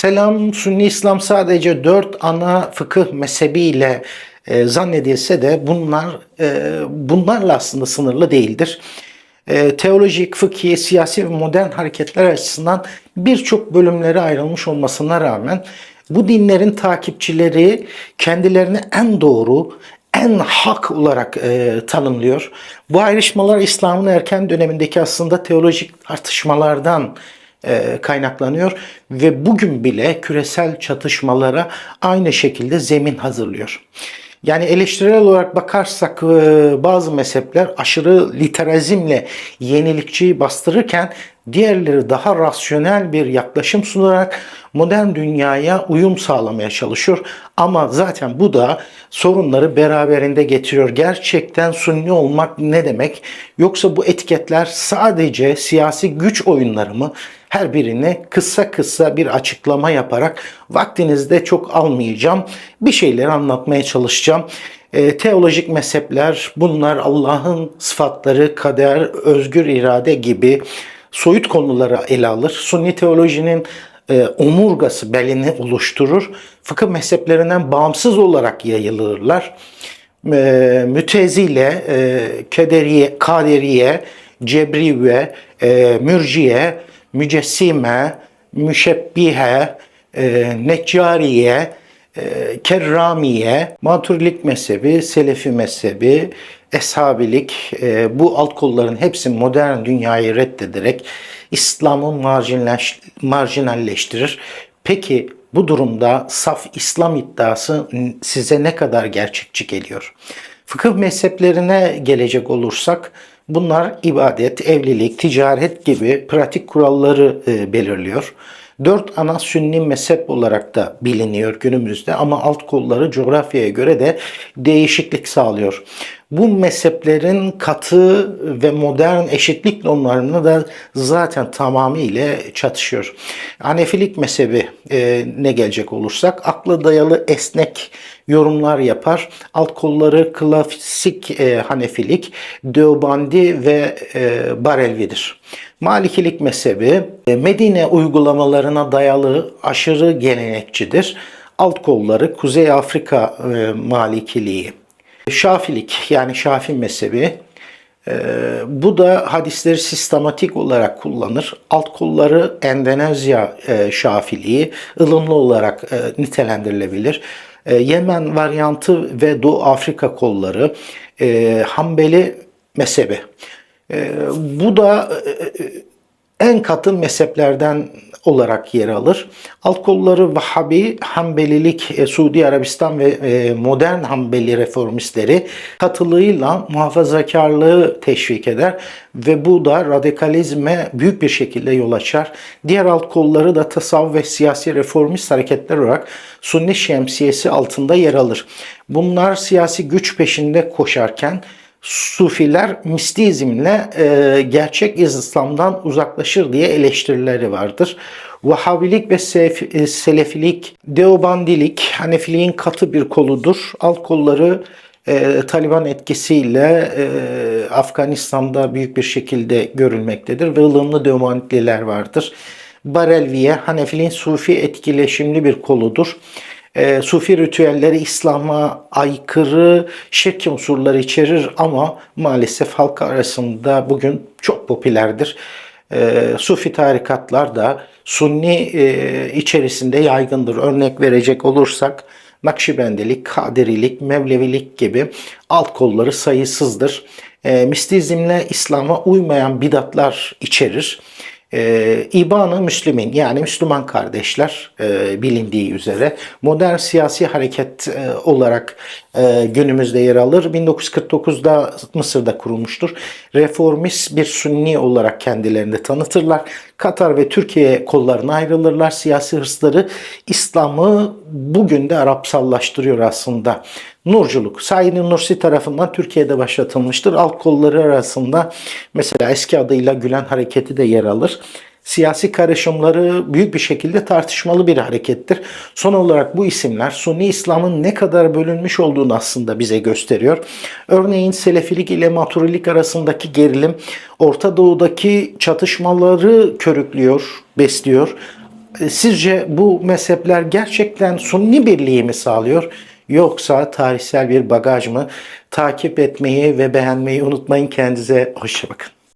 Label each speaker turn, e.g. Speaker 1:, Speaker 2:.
Speaker 1: Selam, Sünni İslam sadece dört ana fıkıh mezhebiyle e, zannedilse de bunlar e, bunlarla aslında sınırlı değildir. E, teolojik, fıkhi, siyasi ve modern hareketler açısından birçok bölümlere ayrılmış olmasına rağmen bu dinlerin takipçileri kendilerini en doğru, en hak olarak e, tanımlıyor. Bu ayrışmalar İslam'ın erken dönemindeki aslında teolojik tartışmalardan kaynaklanıyor ve bugün bile küresel çatışmalara aynı şekilde zemin hazırlıyor. Yani eleştirel olarak bakarsak e, bazı mezhepler aşırı literazmle yenilikçiyi bastırırken diğerleri daha rasyonel bir yaklaşım sunarak modern dünyaya uyum sağlamaya çalışıyor. Ama zaten bu da sorunları beraberinde getiriyor. Gerçekten sunni olmak ne demek? Yoksa bu etiketler sadece siyasi güç oyunları mı? Her birini kısa kısa bir açıklama yaparak vaktinizde çok almayacağım. Bir şeyleri anlatmaya çalışacağım. E, teolojik mezhepler bunlar Allah'ın sıfatları, kader, özgür irade gibi soyut konuları ele alır. Sunni teolojinin e, omurgası belini oluşturur. Fıkıh mezheplerinden bağımsız olarak yayılırlar. E, mütezile, e, kederiye, kaderiye, cebriye, mürciye, mücessime, müşebbihe, e, neccariye, kerramiye, maturilik mezhebi, selefi mezhebi, eshabilik e, bu alt kolların hepsi modern dünyayı reddederek İslam'ı marjinleş, marjinalleştirir. Peki bu durumda saf İslam iddiası size ne kadar gerçekçi geliyor? Fıkıh mezheplerine gelecek olursak bunlar ibadet, evlilik, ticaret gibi pratik kuralları e, belirliyor. Dört ana sünni mezhep olarak da biliniyor günümüzde ama alt kolları coğrafyaya göre de değişiklik sağlıyor. Bu mezheplerin katı ve modern eşitlik normlarını da zaten tamamıyla çatışıyor. Hanefilik mezhebi e, ne gelecek olursak akla dayalı esnek yorumlar yapar. Alt kolları klasik e, Hanefilik, Deobandi ve e, Barelvidir. Malikilik mezhebi e, Medine uygulamalarına dayalı aşırı gelenekçidir. Alt kolları Kuzey Afrika e, Malikiliği. Şafilik yani Şafi mezhebi e, bu da hadisleri sistematik olarak kullanır. Alt kolları Endonezya e, Şafiliği ılımlı olarak e, nitelendirilebilir. Yemen varyantı ve Doğu Afrika kolları Hanbeli mezhebi. Bu da en katı mezheplerden olarak yer alır. Alt kolları Vahabi, Hanbelilik, e, Suudi Arabistan ve e, modern Hanbeli reformistleri katılığıyla muhafazakarlığı teşvik eder ve bu da radikalizme büyük bir şekilde yol açar. Diğer alt kolları da tasavvuf ve siyasi reformist hareketler olarak Sunni şemsiyesi altında yer alır. Bunlar siyasi güç peşinde koşarken Sufiler mistizmle e, gerçek İslam'dan uzaklaşır diye eleştirileri vardır. Vahabilik ve e, Selefilik, Deobandilik, Hanefiliğin katı bir koludur. Alt kolları e, Taliban etkisiyle e, Afganistan'da büyük bir şekilde görülmektedir ve ılımlı Deobandiler vardır. Barelviye, Hanefiliğin Sufi etkileşimli bir koludur e, Sufi ritüelleri İslam'a aykırı şirk unsurları içerir ama maalesef halk arasında bugün çok popülerdir. E, Sufi tarikatlar da Sunni e, içerisinde yaygındır. Örnek verecek olursak Nakşibendilik, Kadirilik, Mevlevilik gibi alt kolları sayısızdır. E, mistizmle İslam'a uymayan bidatlar içerir. E, İban-ı Müslümin yani Müslüman kardeşler e, bilindiği üzere modern siyasi hareket e, olarak e, günümüzde yer alır. 1949'da Mısır'da kurulmuştur. Reformist bir Sünni olarak kendilerini tanıtırlar. Katar ve Türkiye kollarına ayrılırlar. Siyasi hırsları İslam'ı bugün de Arapsallaştırıyor aslında. Nurculuk, Said Nursi tarafından Türkiye'de başlatılmıştır. Alt kolları arasında mesela eski adıyla Gülen Hareketi de yer alır siyasi karışımları büyük bir şekilde tartışmalı bir harekettir. Son olarak bu isimler Sunni İslam'ın ne kadar bölünmüş olduğunu aslında bize gösteriyor. Örneğin Selefilik ile Maturilik arasındaki gerilim Orta Doğu'daki çatışmaları körüklüyor, besliyor. e, sizce bu mezhepler gerçekten sunni birliği mi sağlıyor yoksa tarihsel bir bagaj mı? Takip etmeyi ve beğenmeyi unutmayın. Kendinize hoşça bakın.